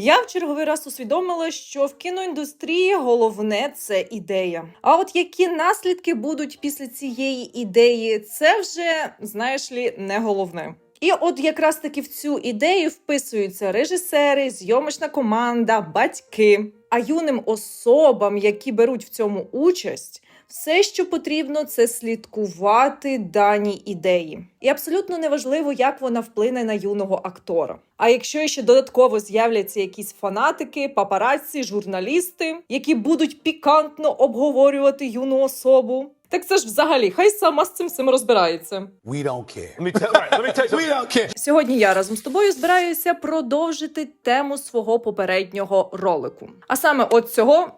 Я в черговий раз усвідомила, що в кіноіндустрії головне це ідея. А от які наслідки будуть після цієї ідеї, це вже знаєш лі не головне. І от якраз таки в цю ідею вписуються режисери, зйомочна команда, батьки. А юним особам, які беруть в цьому участь, все, що потрібно, це слідкувати дані ідеї. І абсолютно неважливо, як вона вплине на юного актора. А якщо ще додатково з'являться якісь фанатики, папараці, журналісти, які будуть пікантно обговорювати юну особу, так це ж взагалі хай сама з цим всім розбирається. We don't care. Let me tell. Right, let me tell you We don't care. Сьогодні я разом з тобою збираюся продовжити тему свого попереднього ролику. А саме от цього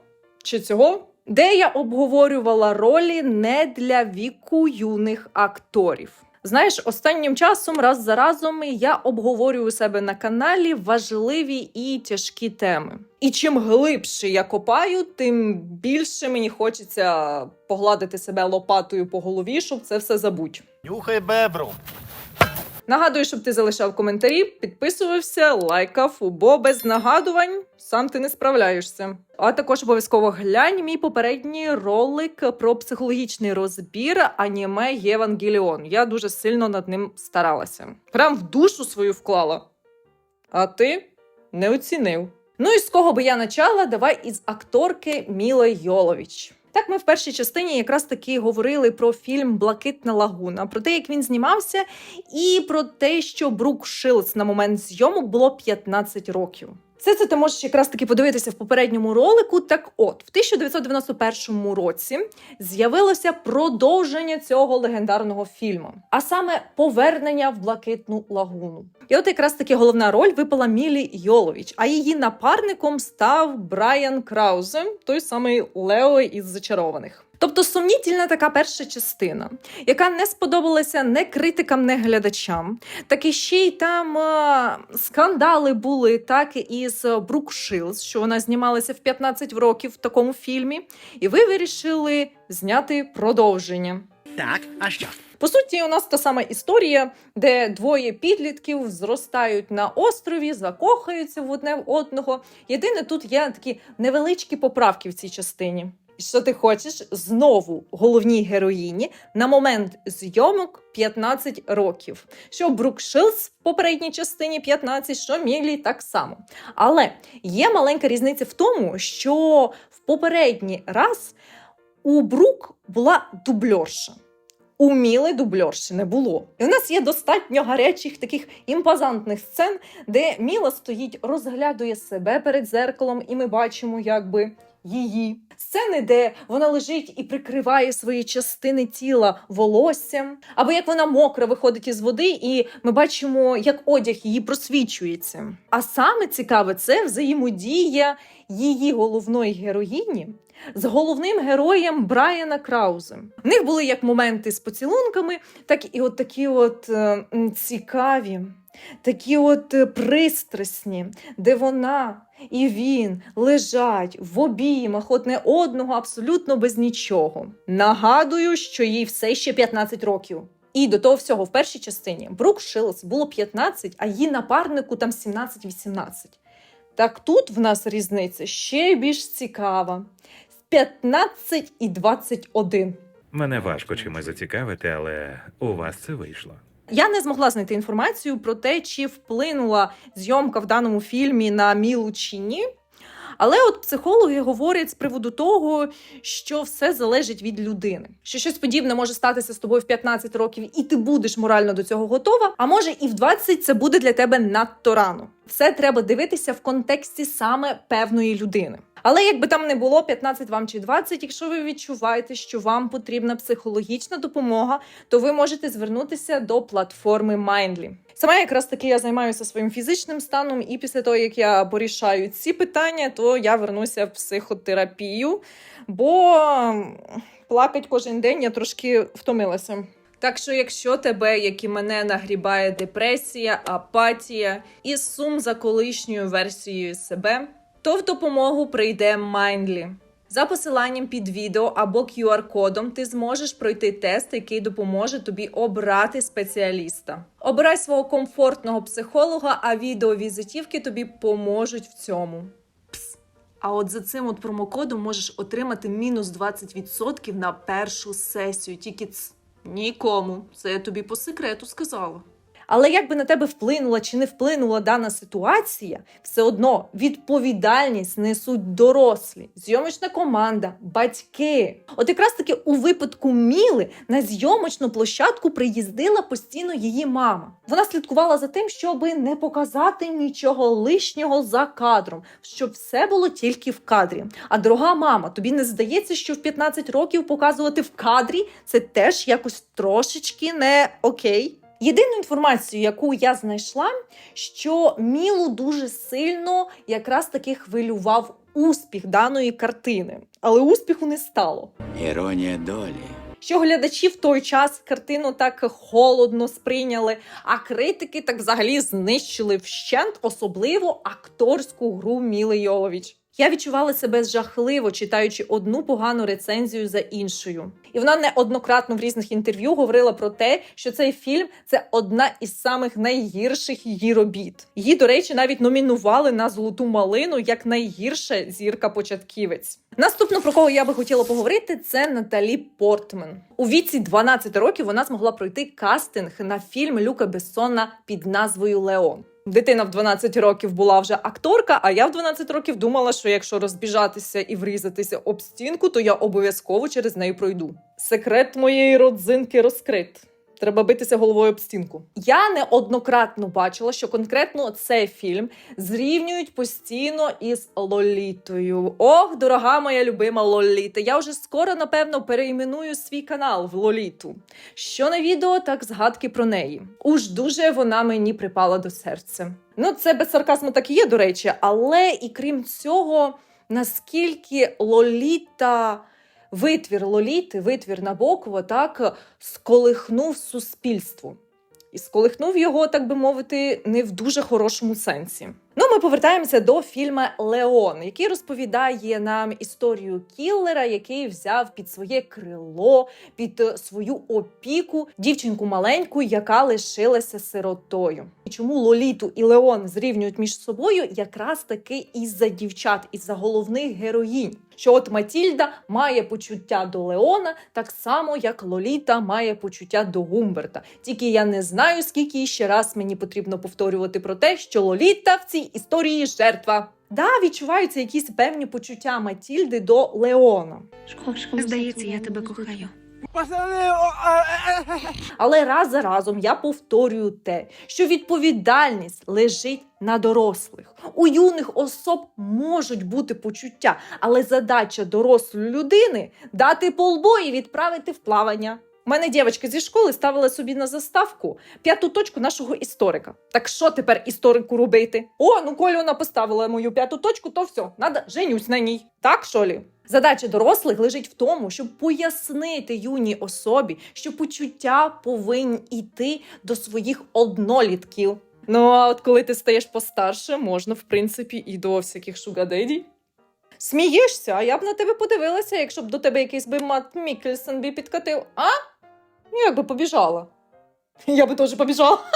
чи цього, де я обговорювала ролі не для віку юних акторів. Знаєш, останнім часом раз за разом я обговорюю у себе на каналі важливі і тяжкі теми. І чим глибше я копаю, тим більше мені хочеться погладити себе лопатою по голові, щоб це все забуть. Нюхай бебру. Нагадую, щоб ти залишав коментарі, підписувався, лайкав, бо без нагадувань сам ти не справляєшся. А також обов'язково глянь мій попередній ролик про психологічний розбір аніме Євангеліон. Я дуже сильно над ним старалася. Прям в душу свою вклала. А ти не оцінив. Ну і з кого би я почала? Давай із акторки Міли Йолович. Так, ми в першій частині якраз таки говорили про фільм Блакитна лагуна, про те, як він знімався, і про те, що Брук Шилдс на момент зйомок було 15 років. Все це ти можеш якраз таки подивитися в попередньому ролику. Так от, в 1991 році з'явилося продовження цього легендарного фільму, а саме повернення в блакитну лагуну. І от якраз таки головна роль випала Мілі Йолович, а її напарником став Брайан Краузе, той самий Лео із зачарованих. Тобто сумнітельна така перша частина, яка не сподобалася не критикам, не глядачам. Так і ще й там е, скандали були так із Брук Шилдс, що вона знімалася в 15 років в такому фільмі, і ви вирішили зняти продовження. Так, а що? По суті, у нас та сама історія, де двоє підлітків зростають на острові, закохаються в одне в одного. Єдине, тут є такі невеличкі поправки в цій частині. Що ти хочеш знову головній героїні на момент зйомок 15 років. Що Брук Шилдс в попередній частині 15, що Мілі так само. Але є маленька різниця в тому, що в попередній раз у Брук була дубльорша. У Міли дубльорші не було. І у нас є достатньо гарячих таких імпозантних сцен, де Міла стоїть, розглядує себе перед зеркалом, і ми бачимо, якби. Її сцени, де вона лежить і прикриває свої частини тіла волоссям, або як вона мокра виходить із води, і ми бачимо, як одяг її просвічується. А саме цікаве це взаємодія її головної героїні з головним героєм Брайана Краузе. В них були як моменти з поцілунками, так і от такі от е, цікаві, такі от е, пристрасні, де вона і він лежать в обіймах одне одного абсолютно без нічого. Нагадую, що їй все ще 15 років. І до того всього, в першій частині Брук Шилдс було 15, а її напарнику там 17-18. Так тут в нас різниця ще більш цікава. 15 і 21. Мене важко чимось зацікавити, але у вас це вийшло. Я не змогла знайти інформацію про те, чи вплинула зйомка в даному фільмі на Мілу чи ні. Але от психологи говорять з приводу того, що все залежить від людини. Що щось подібне може статися з тобою в 15 років, і ти будеш морально до цього готова. А може, і в 20 це буде для тебе надто рано. Все треба дивитися в контексті саме певної людини. Але якби там не було 15 вам чи 20, якщо ви відчуваєте, що вам потрібна психологічна допомога, то ви можете звернутися до платформи Mindly. Сама якраз таки я займаюся своїм фізичним станом, і після того, як я порішаю ці питання, то я вернуся в психотерапію, бо плакать кожен день я трошки втомилася. Так що, якщо тебе, як і мене, нагрібає депресія, апатія і сум за колишньою версією себе, то в допомогу прийде Mindly. За посиланням під відео або QR-кодом ти зможеш пройти тест, який допоможе тобі обрати спеціаліста. Обирай свого комфортного психолога, а відеовізитівки тобі поможуть в цьому. Пс. А от за цим от промокодом можеш отримати мінус 20% на першу сесію. Тільки ц нікому. Це я тобі по секрету сказала. Але як би на тебе вплинула чи не вплинула дана ситуація, все одно відповідальність несуть дорослі, зйомочна команда, батьки. От якраз таки у випадку Міли на зйомочну площадку приїздила постійно її мама. Вона слідкувала за тим, щоб не показати нічого лишнього за кадром, щоб все було тільки в кадрі. А дорога мама, тобі не здається, що в 15 років показувати в кадрі це теж якось трошечки не окей. Єдину інформацію, яку я знайшла, що Мілу дуже сильно якраз таки хвилював успіх даної картини, але успіху не стало. Іронія долі. Що глядачі в той час картину так холодно сприйняли, а критики так взагалі знищили вщент, особливо акторську гру Міли Йовович. Я відчувала себе жахливо, читаючи одну погану рецензію за іншою. І вона неоднократно в різних інтерв'ю говорила про те, що цей фільм це одна із самих найгірших її робіт. Її, до речі, навіть номінували на золоту малину як найгірша зірка початківець. Наступно про кого я би хотіла поговорити, це Наталі Портман. У віці 12 років вона змогла пройти кастинг на фільм Люка Бессона під назвою Леон. Дитина в 12 років була вже акторка, а я в 12 років думала, що якщо розбіжатися і врізатися об стінку, то я обов'язково через неї пройду. Секрет моєї родзинки розкрит. Треба битися головою об стінку. Я неоднократно бачила, що конкретно цей фільм зрівнюють постійно із Лолітою. Ох, дорога моя любима Лоліта. Я вже скоро, напевно, перейменую свій канал в Лоліту. Що на відео, так згадки про неї. Уж дуже вона мені припала до серця. Ну, це без сарказму так і є, до речі, але і крім цього, наскільки Лоліта. Витвір Лоліти, витвір Набокова, так сколихнув суспільство. І сколихнув його, так би мовити, не в дуже хорошому сенсі. Ну, ми повертаємося до фільму Леон, який розповідає нам історію кіллера, який взяв під своє крило, під е, свою опіку дівчинку маленьку, яка лишилася сиротою. Чому Лоліту і Леон зрівнюють між собою якраз таки із-за дівчат, із-за головних героїнь. Що от Матільда має почуття до Леона, так само як Лоліта має почуття до Гумберта. Тільки я не знаю, скільки ще раз мені потрібно повторювати про те, що Лоліта в цій історії жертва. Да, відчуваються якісь певні почуття Матільди до Леона. Здається, я тебе кохаю. Але раз за разом я повторюю те, що відповідальність лежить на дорослих. У юних особ можуть бути почуття, але задача дорослої людини дати по лбу і відправити в плавання. У мене дівчинка зі школи ставила собі на заставку п'яту точку нашого історика. Так що тепер історику робити? О, ну коли вона поставила мою п'яту точку, то все, надо женюсь на ній. Так що лі? Задача дорослих лежить в тому, щоб пояснити юній особі, що почуття повинні йти до своїх однолітків. Ну а от коли ти стаєш постарше, можна в принципі і до всяких шугадеді. Смієшся, а я б на тебе подивилася, якщо б до тебе якийсь би Мат Мікельсон би підкатив. А? Ну, як би побіжала. Я би теж побіжала.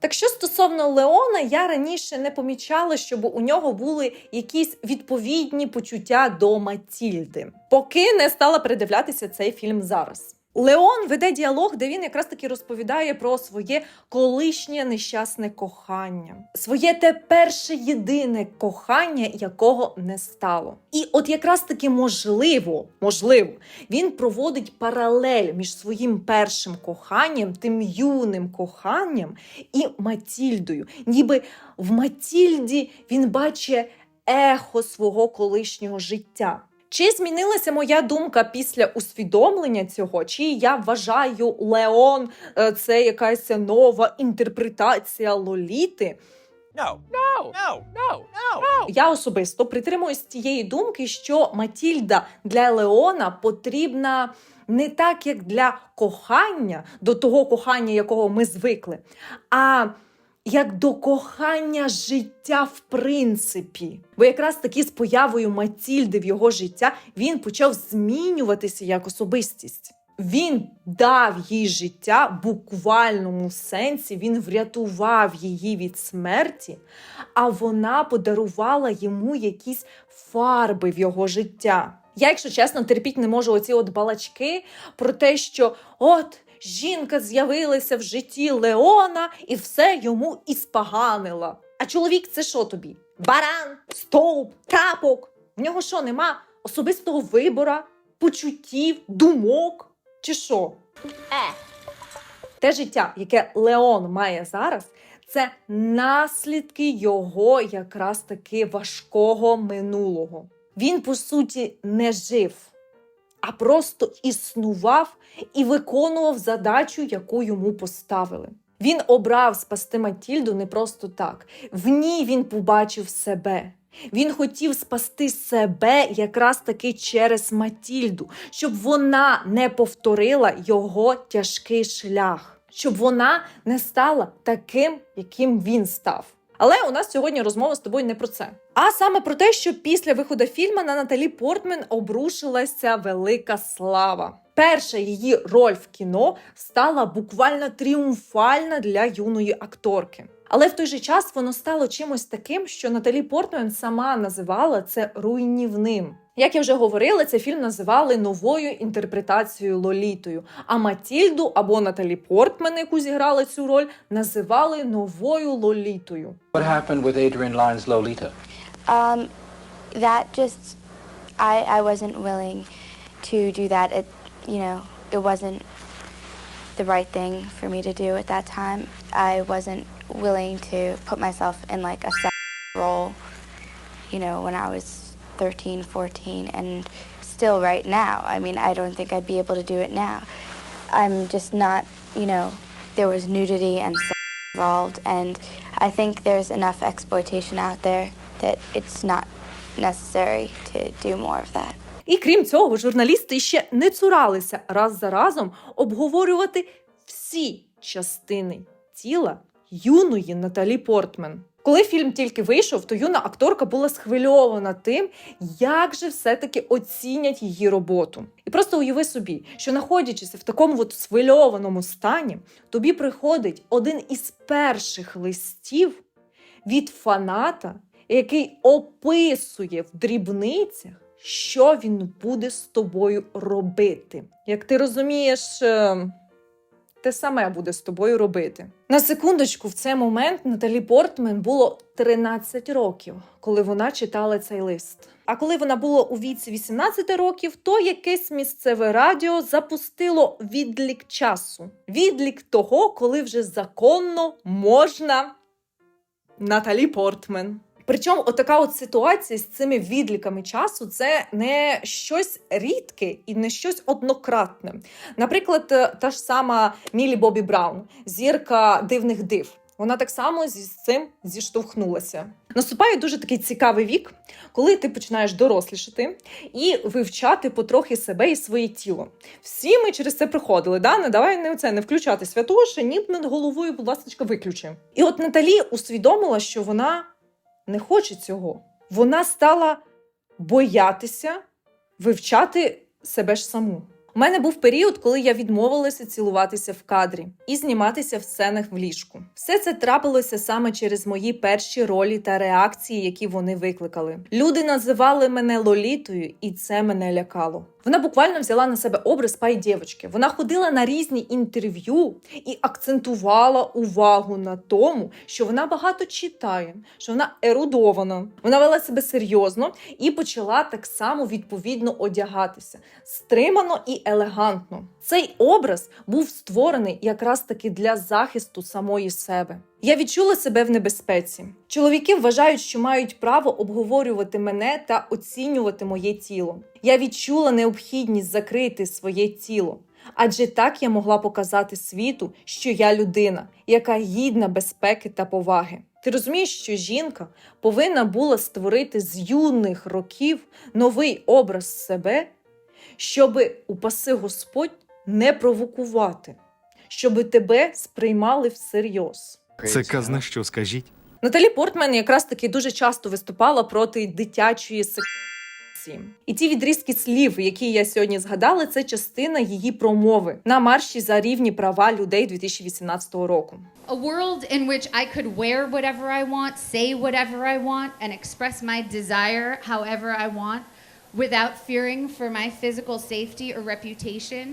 Так що стосовно Леона, я раніше не помічала, щоб у нього були якісь відповідні почуття до Матільди, поки не стала передивлятися цей фільм зараз. Леон веде діалог, де він якраз таки розповідає про своє колишнє нещасне кохання, своє те перше єдине кохання, якого не стало. І от якраз таки можливо, можливо, він проводить паралель між своїм першим коханням, тим юним коханням і Матільдою. Ніби в Матільді він бачить ехо свого колишнього життя. Чи змінилася моя думка після усвідомлення цього? Чи я вважаю Леон е, це якась нова інтерпретація Лоліти? No. No. No. No. No. Я особисто притримуюсь тієї думки, що Матільда для Леона потрібна не так, як для кохання, до того кохання, якого ми звикли, а як до кохання життя в принципі. Бо якраз таки з появою Матільди в його життя він почав змінюватися як особистість. Він дав їй життя в буквальному сенсі, він врятував її від смерті, а вона подарувала йому якісь фарби в його життя. Я, якщо чесно, терпіть не можу оці от балачки про те, що от жінка з'явилася в житті Леона і все йому іспоганила. А чоловік це що тобі? Баран, стовп, тапок. В нього що, нема особистого вибора, почуттів, думок? Чи що? Те життя, яке Леон має зараз, це наслідки його якраз таки важкого минулого. Він, по суті, не жив, а просто існував і виконував задачу, яку йому поставили. Він обрав спасти Матільду не просто так. В ній він побачив себе. Він хотів спасти себе якраз таки через Матільду, щоб вона не повторила його тяжкий шлях, щоб вона не стала таким, яким він став. Але у нас сьогодні розмова з тобою не про це. А саме про те, що після виходу фільму на Наталі Портмен обрушилася велика слава. Перша її роль в кіно стала буквально тріумфальна для юної акторки. Але в той же час воно стало чимось таким, що Наталі Портмен сама називала це руйнівним. Як я вже говорила, цей фільм називали новою інтерпретацією Лолітою. А Матільду або Наталі Портмен, яку зіграла цю роль, називали новою Лолітою. What happened with Adrian Lyne's Lolita? Um, that just, I, I wasn't willing to do that. It, you know, it wasn't the right thing for me to do at that time. I wasn't willing to put myself in like a sex role, you know, when I was 13, 14, and still right now. I mean, I don't think I'd be able to do it now. I'm just not, you know, there was nudity and sex involved, and I think there's enough exploitation out there that it's not necessary to do more of that. І крім цього, журналісти ще не цуралися раз за разом обговорювати всі частини тіла юної Наталі Портмен. Коли фільм тільки вийшов, то юна акторка була схвильована тим, як же все-таки оцінять її роботу. І просто уяви собі, що знаходячись в такому от схвильованому стані, тобі приходить один із перших листів від фаната, який описує в дрібницях, що він буде з тобою робити. Як ти розумієш, е, те саме буде з тобою робити. На секундочку, в цей момент Наталі Портмен було 13 років, коли вона читала цей лист. А коли вона була у віці 18 років, то якесь місцеве радіо запустило відлік часу. Відлік того, коли вже законно можна Наталі Портмен. Причому отака от ситуація з цими відліками часу це не щось рідке і не щось однократне. Наприклад, е, та ж сама Мілі Бобі Браун, зірка дивних див. Вона так само зі цим зіштовхнулася. Наступає дуже такий цікавий вік, коли ти починаєш дорослішати і вивчати потрохи себе і своє тіло. Всі ми через це проходили. Да? Не давай не це не включати святоше, ні над головою, будь ласка, виключи. І от Наталі усвідомила, що вона не хоче цього. Вона стала боятися вивчати себе ж саму. У мене був період, коли я відмовилася цілуватися в кадрі і зніматися в сценах в ліжку. Все це трапилося саме через мої перші ролі та реакції, які вони викликали. Люди називали мене лолітою, і це мене лякало. Вона буквально взяла на себе образ пай дівчинки. Вона ходила на різні інтерв'ю і акцентувала увагу на тому, що вона багато читає, що вона ерудована. Вона вела себе серйозно і почала так само відповідно одягатися стримано і елегантно. Цей образ був створений якраз таки для захисту самої себе. Я відчула себе в небезпеці. Чоловіки вважають, що мають право обговорювати мене та оцінювати моє тіло. Я відчула необхідність закрити своє тіло, адже так я могла показати світу, що я людина, яка гідна безпеки та поваги. Ти розумієш, що жінка повинна була створити з юних років новий образ себе, щоби упаси Господь не провокувати, щоби тебе сприймали всерйоз. Це казна що, скажіть? Наталі Портман якраз таки дуже часто виступала проти дитячої секції. І ті відрізки слів, які я сьогодні згадала, це частина її промови на марші за рівні права людей 2018 року. A world in which I could wear whatever I want, say whatever I want, and express my desire however I want without fearing for my physical safety or reputation.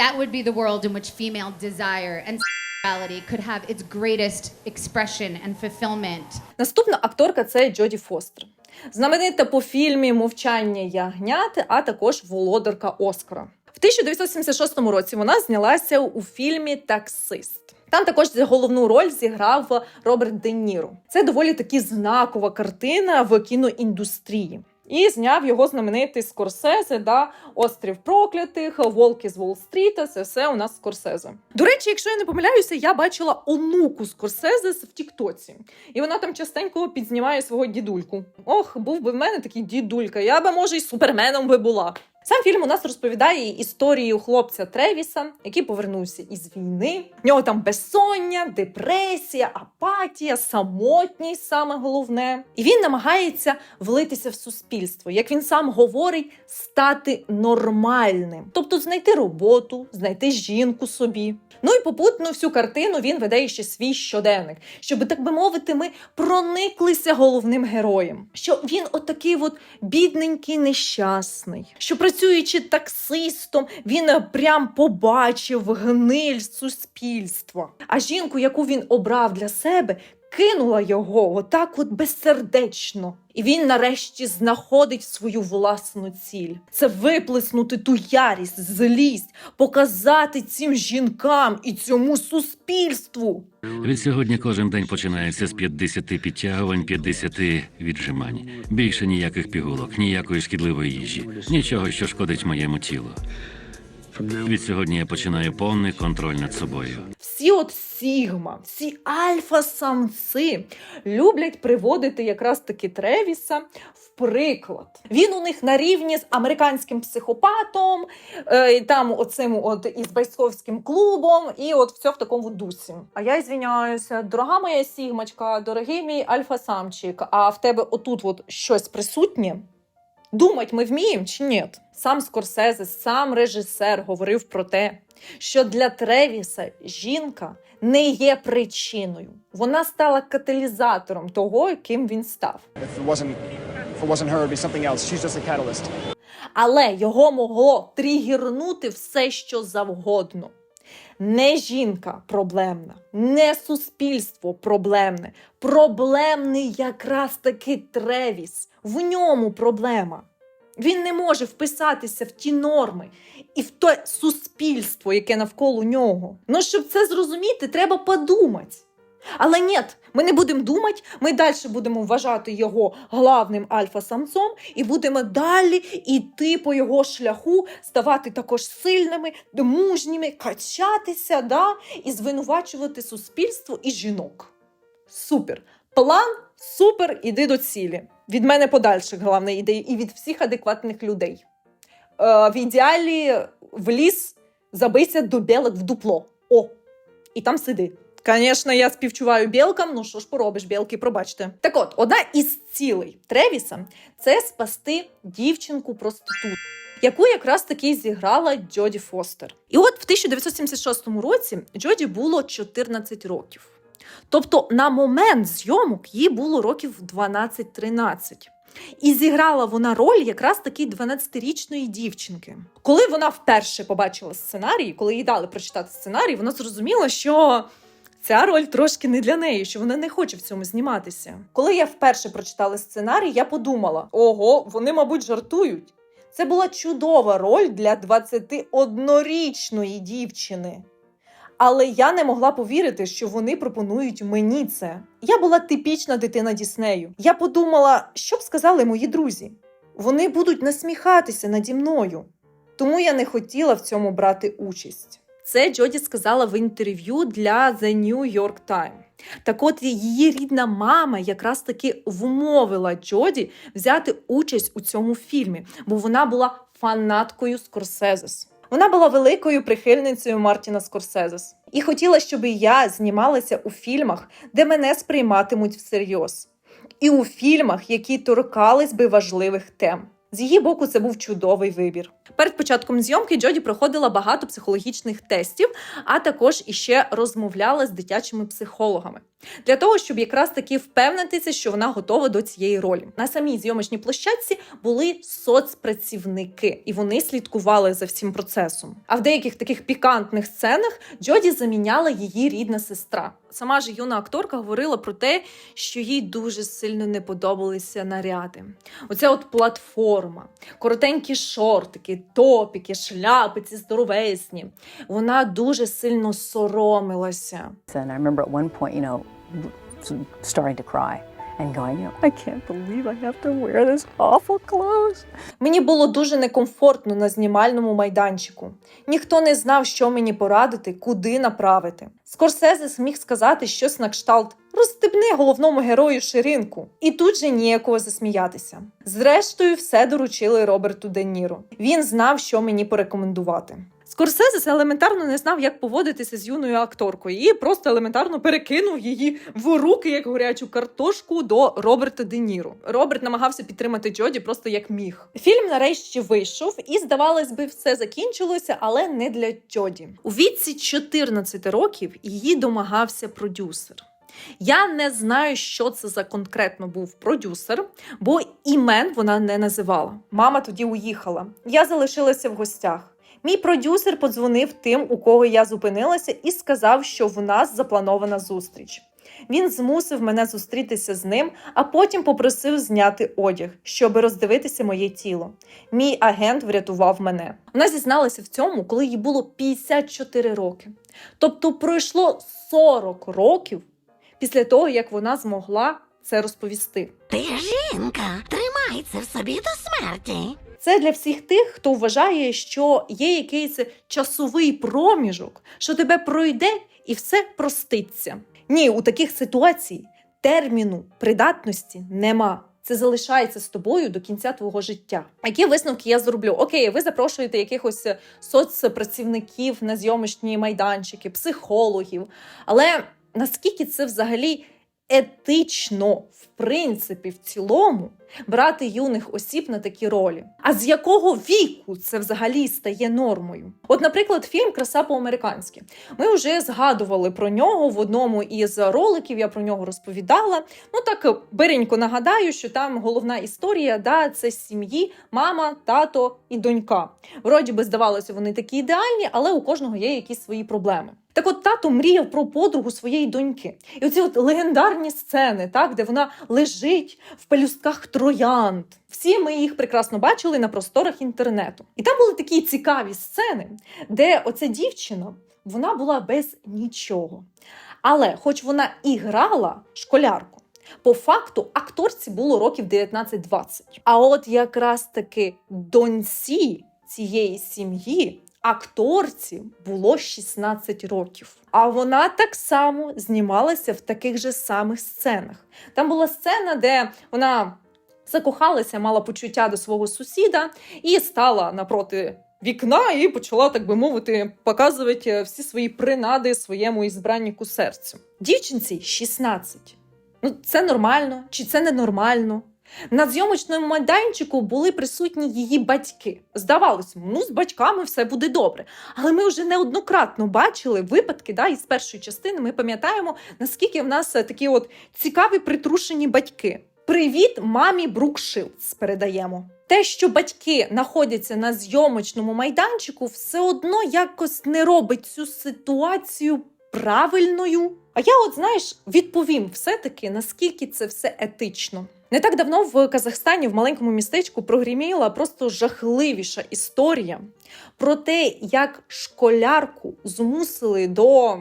That would be the world in which female desire and sexuality could have its greatest expression and fulfillment. Наступна акторка це Джоді Фостер. Знаменита по фільмі Мовчання ягнят, а також володарка Оскара. В 1976 році вона знялася у фільмі Таксист. Там також головну роль зіграв Роберт Де Ніро. Це доволі таки знакова картина в кіноіндустрії. І зняв його знаменитий Скорсезе, да, Острів проклятих, Волки з Уолл-стріта. Це все у нас Скорсезе. До речі, якщо я не помиляюся, я бачила онуку Скорсезе в Тіктоці. І вона там частенько підзнімає свого дідульку. Ох, був би в мене такий дідулька. Я би, може, і суперменом би була. Сам фільм у нас розповідає історію хлопця Тревіса, який повернувся із війни. В нього там безсоння, депресія, апатія, самотність саме головне. І він намагається влитися в суспільство, як він сам говорить, стати нормальним, тобто знайти роботу, знайти жінку собі. Ну і попутно всю картину він веде ще свій щоденник, щоб так би мовити, ми прониклися головним героєм. Що він отакий от бідненький, нещасний. Що працюючи таксистом, він е, прям побачив гниль суспільства. А жінку, яку він обрав для себе, кинула його отак от безсердечно. І він нарешті знаходить свою власну ціль. Це виплеснути ту ярість, злість, показати цим жінкам і цьому суспільству. Відсьогодні кожен день починається з 50 підтягувань, 50 віджимань. Більше ніяких пігулок, ніякої шкідливої їжі, нічого, що шкодить моєму тілу. Відсьогодні я починаю повний контроль над собою. Всі от Сігма, всі альфа-самці люблять приводити якраз таки Тревіса в приклад. Він у них на рівні з американським психопатом, е, там оцим от із бойцовським клубом, і от все в такому дусі. А я звіняюся, дорога моя Сігмачка, дорогий мій альфа-самчик, а в тебе отут от щось присутнє? Думать ми вміємо чи ні? Сам Скорсезе, сам режисер говорив про те, що для Тревіса жінка не є причиною. Вона стала каталізатором того, яким він став. Але його могло тригірнути все, що завгодно. Не жінка проблемна, не суспільство проблемне. Проблемний якраз таки Тревіс. В ньому проблема. Він не може вписатися в ті норми і в те суспільство, яке навколо нього. Ну, щоб це зрозуміти, треба подумати. Але ні, ми не будемо думати, ми далі будемо вважати його главним альфа-самцом і будемо далі йти по його шляху, ставати також сильними, мужніми, качатися да, і звинувачувати суспільство і жінок. Супер! План супер, іди до цілі. Від мене подальших головне ідеї і від всіх адекватних людей. Е, в ідеалі в ліс забийся до білок в дупло. О, і там сиди. Звісно, я співчуваю білкам, ну що ж поробиш, білки, пробачте. Так от, одна із цілей Тревіса це спасти дівчинку проститутку, яку якраз таки зіграла Джоді Фостер. І от в 1976 році Джоді було 14 років. Тобто на момент зйомок їй було років 12-13. І зіграла вона роль якраз таки 12-річної дівчинки. Коли вона вперше побачила сценарій, коли їй дали прочитати сценарій, вона зрозуміла, що ця роль трошки не для неї, що вона не хоче в цьому зніматися. Коли я вперше прочитала сценарій, я подумала: ого, вони, мабуть, жартують. Це була чудова роль для 21-річної дівчини. Але я не могла повірити, що вони пропонують мені це. Я була типічна дитина Діснею. Я подумала, що б сказали мої друзі. Вони будуть насміхатися наді мною. Тому я не хотіла в цьому брати участь. Це Джоді сказала в інтерв'ю для The New York Times. Так от її рідна мама якраз таки вмовила Джоді взяти участь у цьому фільмі, бо вона була фанаткою Скорсезес. Вона була великою прихильницею Мартіна Скорсезес і хотіла, щоб я знімалася у фільмах, де мене сприйматимуть всерйоз, і у фільмах, які торкались би важливих тем. З її боку, це був чудовий вибір. Перед початком зйомки Джоді проходила багато психологічних тестів, а також іще розмовляла з дитячими психологами для того, щоб якраз таки впевнитися, що вона готова до цієї ролі. На самій зйомочній площадці були соцпрацівники, і вони слідкували за всім процесом. А в деяких таких пікантних сценах Джоді заміняла її рідна сестра. Сама ж юна акторка говорила про те, що їй дуже сильно не подобалися наряди. Оця от платформа, коротенькі шортики, топіки, шляпи, ці здоровезні. Вона дуже сильно соромилася. And I remember at one point, you know, starting to cry and going, you know, I can't believe I have to wear this awful clothes. Мені було дуже некомфортно на знімальному майданчику. Ніхто не знав, що мені порадити, куди направити. Скорсезе зміг сказати щось на кшталт розстебни головному герою ширинку. І тут же ніякого засміятися. Зрештою, все доручили Роберту Де Ніро. Він знав, що мені порекомендувати. Скорсезе елементарно не знав, як поводитися з юною акторкою, і просто елементарно перекинув її в руки як горячу картошку до Роберта Де Ніро. Роберт намагався підтримати Джоді просто як міг. Фільм нарешті вийшов, і здавалось би, все закінчилося, але не для Джоді. У віці 14 років її домагався продюсер. Я не знаю, що це за конкретно був продюсер, бо імен вона не називала. Мама тоді уїхала. Я залишилася в гостях. Мій продюсер подзвонив тим, у кого я зупинилася, і сказав, що в нас запланована зустріч. Він змусив мене зустрітися з ним, а потім попросив зняти одяг, щоб роздивитися моє тіло. Мій агент врятував мене. Вона зізналася в цьому, коли їй було 54 роки. Тобто пройшло 40 років після того, як вона змогла це розповісти. Ти жінка, тримай це в собі до смерті. Це для всіх тих, хто вважає, що є якийсь часовий проміжок, що тебе пройде і все проститься. Ні, у таких ситуацій терміну придатності нема. Це залишається з тобою до кінця твого життя. Які висновки я зроблю? Окей, ви запрошуєте якихось соцпрацівників на зйомочні майданчики, психологів. Але наскільки це взагалі етично, в принципі, в цілому, брати юних осіб на такі ролі? А з якого віку це взагалі стає нормою? От, наприклад, фільм Краса по-американськи. Ми вже згадували про нього в одному із роликів. Я про нього розповідала. Ну так беренько нагадаю, що там головна історія да, це сім'ї, мама, тато і донька. Вроді би здавалося, вони такі ідеальні, але у кожного є якісь свої проблеми. Так от тато мріяв про подругу своєї доньки. І оці от легендарні сцени, так, де вона лежить в пелюстках троянд. Всі ми їх прекрасно бачили на просторах інтернету. І там були такі цікаві сцени, де оця дівчина вона була без нічого. Але, хоч вона і грала школярку, по факту акторці було років 19-20. А от якраз таки доньці цієї сім'ї акторці було 16 років. А вона так само знімалася в таких же самих сценах. Там була сцена, де вона закохалася, мала почуття до свого сусіда і стала напроти. Вікна і почала, так би мовити, показувати всі свої принади своєму ізбраннику серцю. Дівчинці 16. Ну, це нормально чи це ненормально? На зйомочному майданчику були присутні її батьки. Здавалося, ну з батьками все буде добре. Але ми вже неоднократно бачили випадки, да, із першої частини. Ми пам'ятаємо, наскільки в нас е, такі от цікаві притрушені батьки. Привіт, мамі Брук Шилдс передаємо. Те, що батьки знаходяться на зйомочному майданчику, все одно якось не робить цю ситуацію правильною. А я, от знаєш, відповім все-таки, наскільки це все етично. Не так давно в Казахстані, в маленькому містечку, прогреміла просто жахливіша історія про те, як школярку змусили до.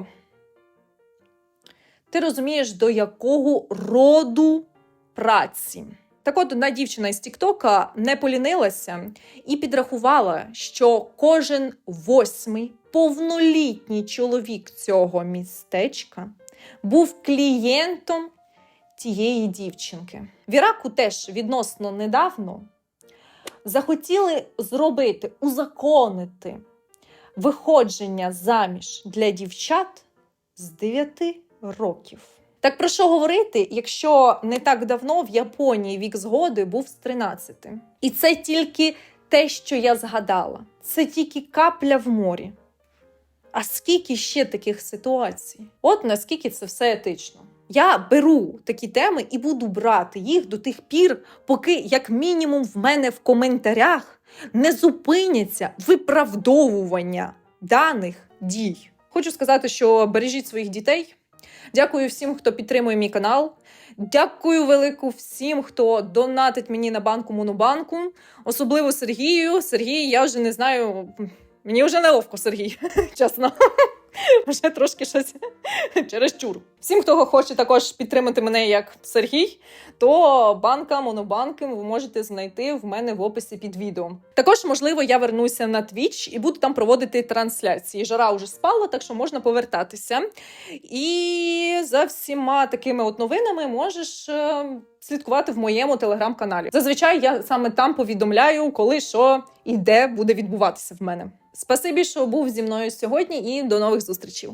Ти розумієш, до якого роду праці. Так от одна дівчина із Тіктока не полінилася і підрахувала, що кожен восьмий повнолітній чоловік цього містечка був клієнтом тієї дівчинки. В Іраку теж відносно недавно захотіли зробити, узаконити виходження заміж для дівчат з 9 років. Так про що говорити, якщо не так давно в Японії вік згоди був з 13. І це тільки те, що я згадала. Це тільки капля в морі. А скільки ще таких ситуацій? От наскільки це все етично. Я беру такі теми і буду брати їх до тих пір, поки, як мінімум, в мене в коментарях не зупиняться виправдовування даних дій. Хочу сказати, що бережіть своїх дітей. Дякую всім, хто підтримує мій канал. Дякую велику всім, хто донатить мені на банку Монобанку, особливо Сергію. Сергій, я вже не знаю. Мені вже неловко, Сергій, чесно. Вже трошки щось чересчур. Всім, хто хоче також підтримати мене як Сергій, то банка Монобанки ви можете знайти в мене в описі під відео. Також, можливо, я вернуся на Twitch і буду там проводити трансляції. Жара вже спала, так що можна повертатися. І за всіма такими от новинами можеш е, слідкувати в моєму телеграм-каналі. Зазвичай я саме там повідомляю, коли що і де буде відбуватися в мене. Спасибі, що був зі мною сьогодні, і до нових зустрічей.